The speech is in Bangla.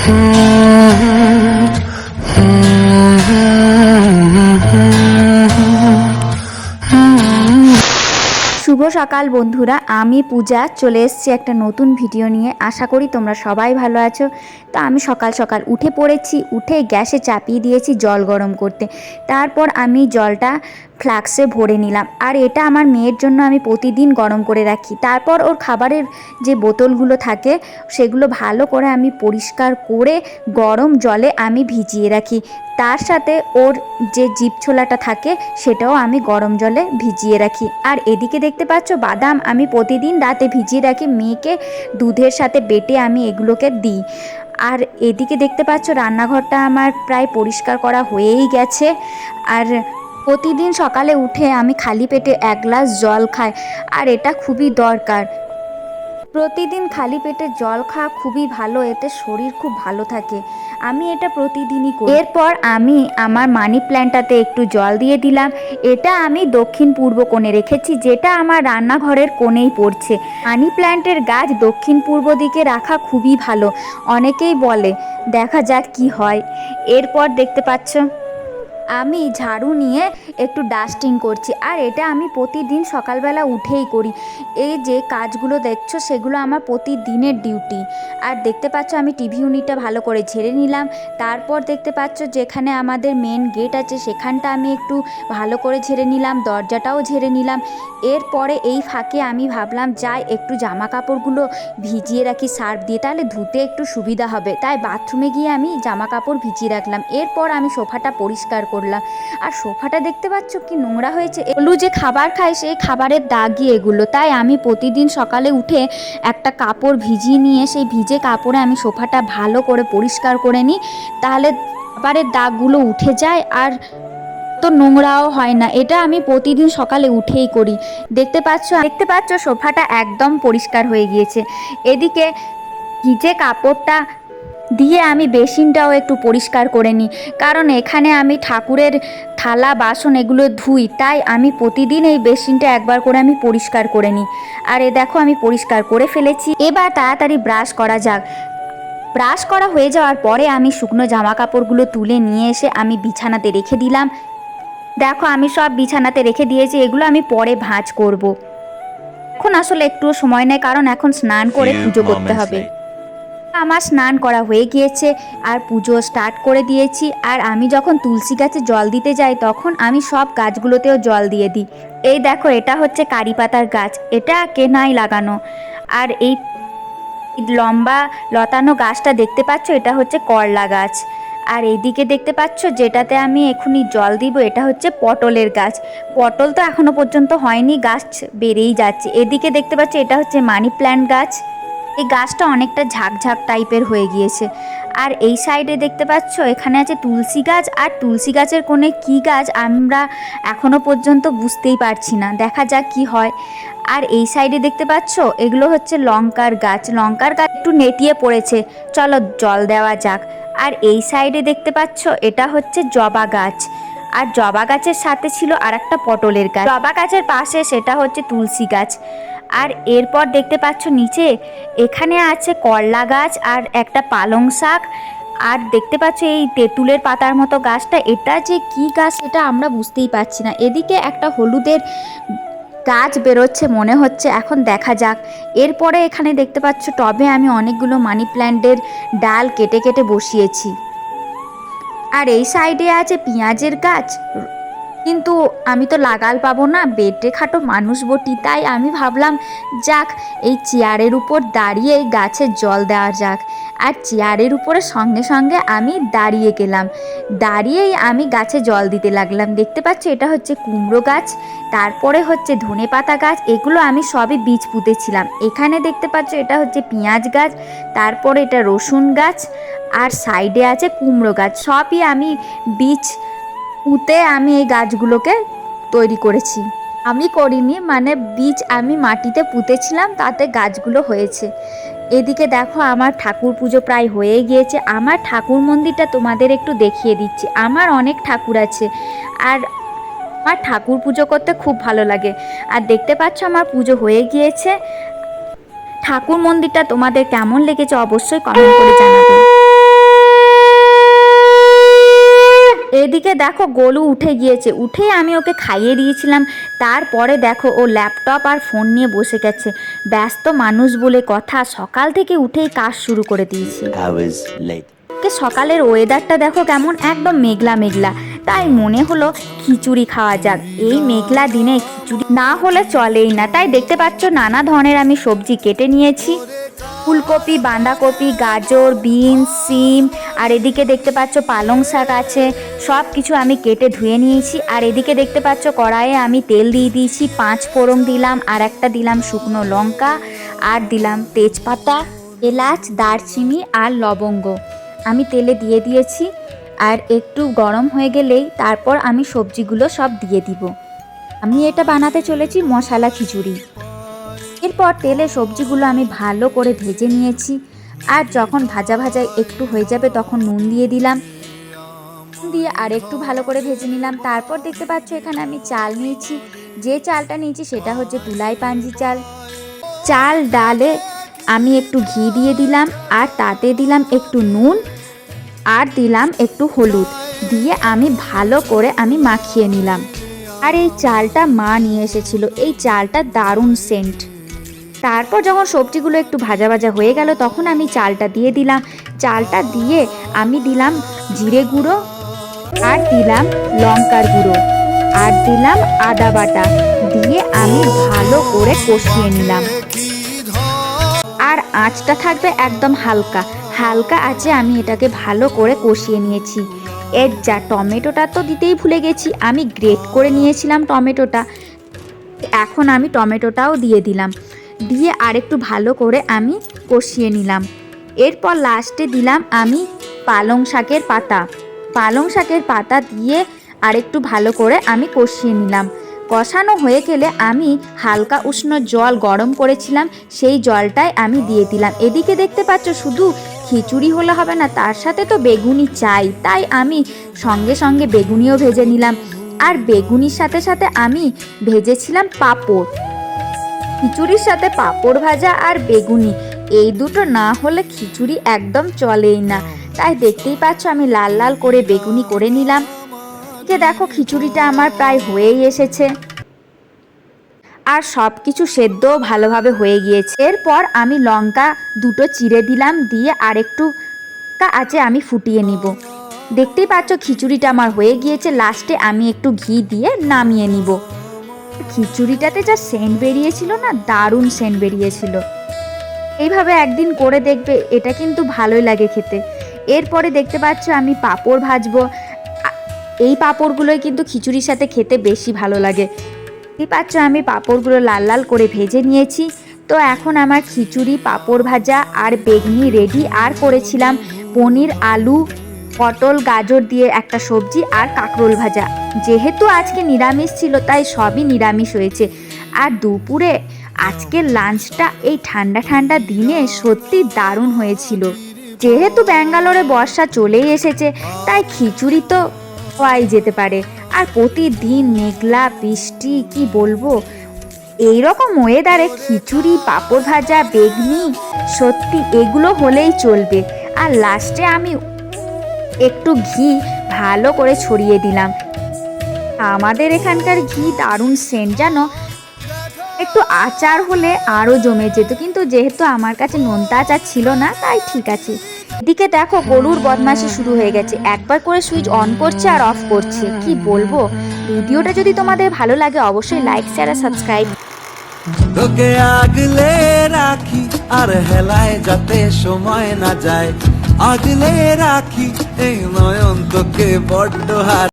Mm-hmm. সকাল বন্ধুরা, আমি পূজা। চলে এসেছি একটা নতুন ভিডিও নিয়ে। আশা করি তোমরা সবাই ভালো আছো। তো আমি সকাল সকাল উঠে পড়েছি। উঠে গ্যাসে চাপিয়ে দিয়েছি জল গরম করতে। তারপর আমি জলটা ফ্লাক্সে ভরে নিলাম। আর এটা আমার মেয়ের জন্য আমি প্রতিদিন গরম করে রাখি। তারপর ওর খাবারের যে বোতলগুলো থাকে, সেগুলো ভালো করে আমি পরিষ্কার করে গরম জলে আমি ভিজিয়ে রাখি। তার সাথে ওর যে জিপ ছোলাটা থাকে, সেটাও আমি গরম জলে ভিজিয়ে রাখি। আর এদিকে দেখতে পাচ্ছ, বাদাম আমি প্রতিদিন রাতে ভিজিয়ে রাখি, মেয়েকে দুধের সাথে বেটে আমি এগুলোকে দিই। আর এদিকে দেখতে পাচ্ছ, রান্নাঘরটা আমার প্রায় পরিষ্কার করা হয়েই গেছে। আর প্রতিদিন সকালে উঠে আমি খালি পেটে এক গ্লাস জল খাই, আর এটা খুবই দরকার। প্রতিদিন খালি পেটে জল খাওয়া খুবই ভালো, এতে শরীর খুব ভালো থাকে। আমি এটা প্রতিদিনই করি। এরপর আমি আমার মানি প্ল্যান্টটাতে একটু জল দিয়ে দিলাম। এটা আমি দক্ষিণ পূর্ব কোণে রেখেছি, যেটা আমার রান্নাঘরের কোণেই পড়ছে। মানি প্ল্যান্টের গাছ দক্ষিণ পূর্ব দিকে রাখা খুবই ভালো। অনেকেই বলে, দেখা যাক কি হয়। এরপর দেখতে পাচ্ছ আমি ঝাড়ু নিয়ে একটু ডাস্টিং করছি। আর এটা আমি প্রতিদিন সকালবেলা উঠেই করি। এই যে কাজগুলো দেখছ, সেগুলো আমার প্রতিদিনের ডিউটি আর দেখতে পাচ্ছ, আমি টিভি ইউনিটটা ভালো করে ঝেড়ে নিলাম। তারপর দেখতে পাচ্ছ, যেখানে আমাদের মেন গেট আছে, সেখানটা আমি একটু ভালো করে ঝেড়ে নিলাম, দরজাটাও ঝেড়ে নিলাম। এরপরে এই ফাঁকে আমি ভাবলাম, যাই একটু জামা কাপড়গুলো ভিজিয়ে রাখি সার্ফ দিয়ে, তাহলে ধুতে একটু সুবিধা হবে। তাই বাথরুমে গিয়ে আমি জামা কাপড় ভিজিয়ে রাখলাম। এরপর আমি সোফাটা পরিষ্কার করলাম। আর সোফাটা দেখতে পাচ্ছ কি নোংরা হয়েছে। এগুলো যে খাবার খায় সেই খাবারের দাগই এগুলো। তাই আমি প্রতিদিন সকালে উঠে একটা কাপড় ভিজিয়ে নিয়ে, সেই ভিজে কাপড়ে আমি সোফাটা ভালো করে পরিষ্কার করে নিই। তাহলে খাবারের দাগগুলো উঠে যায় আর তো নোংরাও হয় না। এটা আমি প্রতিদিন সকালে উঠেই করি। দেখতে পাচ্ছ দেখতে পাচ্ছ সোফাটা একদম পরিষ্কার হয়ে গিয়েছে। এদিকে ভিজে কাপড়টা দিয়ে আমি বেসিনটাও একটু পরিষ্কার করে নিই। কারণ এখানে আমি ঠাকুরের থালা বাসন এগুলো ধুই তাই আমি প্রতিদিন এই বেসিনটা একবার করে আমি পরিষ্কার করে নিই। আর এ দেখো আমি পরিষ্কার করে ফেলেছি। এবার তাড়াতাড়ি ব্রাশ করা যাক। ব্রাশ করা হয়ে যাওয়ার পরে আমি শুকনো জামা কাপড়গুলো তুলে নিয়ে এসে আমি বিছানাতে রেখে দিলাম। দেখো আমি সব বিছানাতে রেখে দিয়েছি এগুলো আমি পরে ভাঁজ করব। এখন আসলে একটুও সময় নেই কারণ এখন স্নান করে পুজো করতে হবে. আমার স্নান করা হয়ে গিয়েছে আর পুজো স্টার্ট করে দিয়েছি। আর আমি যখন তুলসী গাছে জল দিতে যাই, তখন আমি সব গাছগুলোতেও জল দিয়ে দিই। এই দেখো, এটা হচ্ছে কারি পাতার গাছ। এটা কেনাই লাগানো। আর এই লম্বা লতানো গাছটা দেখতে পাচ্ছ? এটা হচ্ছে করলা গাছ। আর এইদিকে দেখতে পাচ্ছ? যেটাতে আমি এখনই জল দিব, এটা হচ্ছে পটলের গাছ। পটল তো এখনও পর্যন্ত হয়নি, গাছ বেড়েই যাচ্ছে। এদিকে দেখতে পাচ্ছ? এটা হচ্ছে মানি প্ল্যান্ট গাছ। এই গাছটা অনেকটা ঝাঁকঝাঁক টাইপের হয়ে গিয়েছে। আর এই সাইডে দেখতে পাচ্ছ, এখানে আছে তুলসী গাছ। আর তুলসী গাছের কোণে কী গাছ আমরা এখনও পর্যন্ত বুঝতেই পারছি না। দেখা যাক কি হয়। আর এই সাইডে দেখতে পাচ্ছ, এগুলো হচ্ছে লঙ্কার গাছ। লঙ্কার গাছ একটু নেটিয়ে পড়েছে। চলো জল দেওয়া যাক। আর এই সাইডে দেখতে পাচ্ছ, এটা হচ্ছে জবা গাছ। আর জবা গাছের সাথে ছিল আর একটা পটলের গাছ। জবা গাছের পাশে সেটা হচ্ছে তুলসী গাছ। আর এরপর দেখতে পাচ্ছ নিচে, এখানে আছে করলা গাছ আর একটা পালং শাক। আর দেখতে পাচ্ছ এই তেঁতুলের পাতার মতো গাছটা, এটা যে কি গাছ এটা আমরা বুঝতেই পারছি না। এদিকে একটা হলুদের গাছ বেরোচ্ছে মনে হচ্ছে, এখন দেখা যাক। এরপরে এখানে দেখতে পাচ্ছ টবে আমি অনেকগুলো মানি প্ল্যান্টের ডাল কেটে কেটে বসিয়েছি। আর এই সাইডে আছে পেঁয়াজের গাছ। কিন্তু আমি তো লাগাল পাবো না বেটে খাটো মানুষ বটি, তাই আমি ভাবলাম, যাক, এই চেয়ারের উপর দাঁড়িয়ে এই গাছে জল দেওয়া যাক। আর চেয়ারের উপরে সঙ্গে সঙ্গে আমি দাঁড়িয়ে গেলাম। দাঁড়িয়েই আমি গাছে জল দিতে লাগলাম। দেখতে পাচ্ছ, এটা হচ্ছে কুমড়ো গাছ, তারপরে হচ্ছে ধনে পাতা গাছ, এগুলো আমি সবই বীজ পুঁতেছিলাম। এখানে দেখতে পাচ্ছ, এটা হচ্ছে পেঁয়াজ গাছ, তারপরে এটা রসুন গাছ, আর সাইডে আছে কুমড়ো গাছ। সবই আমি বীজ পুঁতে আমি এই গাছগুলোকে তৈরি করেছি। আমি করিনি মানে বীজ আমি মাটিতে পুঁতেছিলাম, তাতে গাছগুলো হয়েছে। এদিকে দেখো আমার ঠাকুর পুজো প্রায় হয়ে গিয়েছে। আমার ঠাকুর মন্দিরটা তোমাদের একটু দেখিয়ে দিচ্ছি। আমার অনেক ঠাকুর আছে, আর আমার ঠাকুর পুজো করতে খুব ভালো লাগে। আর দেখতে পাচ্ছ আমার পুজো হয়ে গিয়েছে। ঠাকুর মন্দিরটা তোমাদের কেমন লেগেছে অবশ্যই কমেন্ট করে জানাবে। দেখো গোলু উঠে গিয়েছে। উঠে আমি ওকে খাইয়ে দিয়েছিলাম। তারপরে দেখো ও ল্যাপটপ আর ফোন নিয়ে বসে গেছে। ব্যস্ত মানুষ বলে কথা সকাল থেকে উঠেই কাজ শুরু করে দিয়েছে। সকালের ওয়েদারটা দেখো কেমন? একদম মেঘলা মেঘলা। তাই মনে হলো খিচুড়ি খাওয়া যাক। এই মেঘলা দিনে খিচুড়ি না হলে চলেই না। তাই দেখতে পাচ্ছ নানা ধরনের আমি সবজি কেটে নিয়েছি। ফুলকপি, বাঁধাকপি, গাজর, বিনস, সিম, আর এদিকে দেখতে পাচ্ছ পালং শাক আছে। সব কিছু আমি কেটে ধুয়ে নিয়েছি। আর এদিকে দেখতে পাচ্ছ কড়াইয়ে আমি তেল দিয়ে দিয়েছি। পাঁচ ফোড়ন দিলাম, আর একটা দিলাম শুকনো লঙ্কা, আর দিলাম তেজপাতা, এলাচ, দারচিনি, আর লবঙ্গ। আমি তেলে দিয়ে দিয়েছি। আর একটু গরম হয়ে গেলেই তারপর আমি সবজিগুলো সব দিয়ে দিব। আমি এটা বানাতে চলেছি মশলা খিচুড়ি। এরপর তেলে সবজিগুলো আমি ভালো করে ভেজে নিয়েছি। আর যখন ভাজা ভাজা একটু হয়ে যাবে তখন নুন দিয়ে দিলাম। দিয়ে আর একটু ভালো করে ভেজে নিলাম। তারপর দেখতে পাচ্ছ এখানে আমি চাল নিয়েছি। যে চালটা নিয়েছি সেটা হচ্ছে তুলাই পাঞ্জি চাল। চাল ডালে আমি একটু ঘি দিয়ে দিলাম। আর তাতে দিলাম একটু নুন। আর দিলাম একটু হলুদ। দিয়ে আমি ভালো করে আমি মাখিয়ে নিলাম। আর এই চালটা মা নিয়ে এসেছিল। এই চালটা দারুণ সেন্ট তারপর যখন সবজিগুলো একটু ভাজা ভাজা হয়ে গেল, তখন আমি চালটা দিয়ে দিলাম। চালটা দিয়ে আমি দিলাম জিরে গুঁড়ো আর দিলাম লঙ্কার গুঁড়ো আর দিলাম আদা বাটা। দিয়ে আমি ভালো করে কষিয়ে নিলাম। আর আঁচটা থাকবে একদম হালকা। হালকা আছে, আমি এটাকে ভালো করে কষিয়ে নিয়েছি। এর যা টমেটোটা তো দিতেই ভুলে গেছি, আমি গ্রেট করে নিয়েছিলাম টমেটোটা। এখন আমি টমেটোটাও দিয়ে দিলাম। দিয়ে আরেকটু ভালো করে আমি কষিয়ে নিলাম। এরপর লাস্টে দিলাম আমি পালং শাকের পাতা। পালং শাকের পাতা দিয়ে আরেকটু ভালো করে আমি কষিয়ে নিলাম। কষানো হয়ে গেলে আমি হালকা উষ্ণ জল গরম করেছিলাম, সেই জলটাই আমি দিয়ে দিলাম। এদিকে দেখতে পাচ্ছ শুধু খিচুড়ি হলে হবে না, তার সাথে তো বেগুনি চাই, তাই আমি সঙ্গে সঙ্গে বেগুনিও ভেজে নিলাম। আর বেগুনির সাথে সাথে আমি ভেজেছিলাম পাঁপড়। খিচুড়ির সাথে পাঁপড় ভাজা আর বেগুনি, এই দুটো না হলে খিচুড়ি একদম চলেই না। তাই দেখতেই পাচ্ছ আমি লাল লাল করে বেগুনি করে নিলাম। যে দেখো খিচুড়িটা আমার প্রায় হয়েই এসেছে। আর সব কিছু সেদ্ধও ভালোভাবে হয়ে গিয়েছে। এরপর আমি লঙ্কা দুটো চিড়ে দিলাম, দিয়ে আরেকটু আছে আমি ফুটিয়ে নিব। দেখতেই পাচ্ছ খিচুড়িটা আমার হয়ে গিয়েছে, লাস্টে আমি একটু ঘি দিয়ে নামিয়ে নিব। খিচুড়িটাতে যা সেন্ট বেরিয়েছিল না, দারুণ সেন্ট বেরিয়েছিল। এইভাবে একদিন করে দেখবে, এটা কিন্তু ভালোই লাগে খেতে। এরপরে দেখতে পাচ্ছ আমি পাঁপড় ভাজবো এই পাঁপড়গুলোই কিন্তু খিচুড়ির সাথে খেতে বেশি ভালো লাগে। দেখতেই পাচ্ছ আমি পাঁপড়গুলো লাল লাল করে ভেজে নিয়েছি। তো এখন আমার খিচুড়ি, পাঁপড় ভাজা আর বেগনি রেডি আর করেছিলাম পনির, আলু, পটল, গাজর দিয়ে একটা সবজি আর কাঁকরোল ভাজা। যেহেতু আজকে নিরামিষ ছিল, তাই সবই নিরামিষ হয়েছে। আর দুপুরে আজকের লাঞ্চটা এই ঠান্ডা ঠান্ডা দিনে সত্যি দারুণ হয়েছিল। যেহেতু ব্যাঙ্গালোরে বর্ষা চলেই এসেছে, তাই খিচুড়ি তো হওয়াই যেতে পারে। আর প্রতিদিন মেঘলা বৃষ্টি, কি বলব? এই রকম ওয়েদারে খিচুড়ি, পাঁপড় ভাজা, বেগনি, সত্যি এগুলো হলেই চলবে। আর লাস্টে আমি একটু ঘি ভালো করে ছড়িয়ে দিলাম। আমাদের এখানকার ঘি দারুণ সেন্ট, জানো? একটু আচার হলে আরও জমে যেত। কিন্তু যেহেতু আমার কাছে নোনতা আচার ছিল না, তাই ঠিক আছে। এদিকে দেখো গরুর বদমাশি শুরু হয়ে গেছে। একবার করে সুইচ অন করছে আর অফ করছে। কি বলব? ভিডিওটা যদি তোমাদের ভালো লাগে, অবশ্যই লাইক শেয়ার আর সাবস্ক্রাইব। তোকে আগলে রাখি, আর হেলায় যাতে সময় না যায়। আগলে রাখি, এই নয়ন তোকে বড্ড হার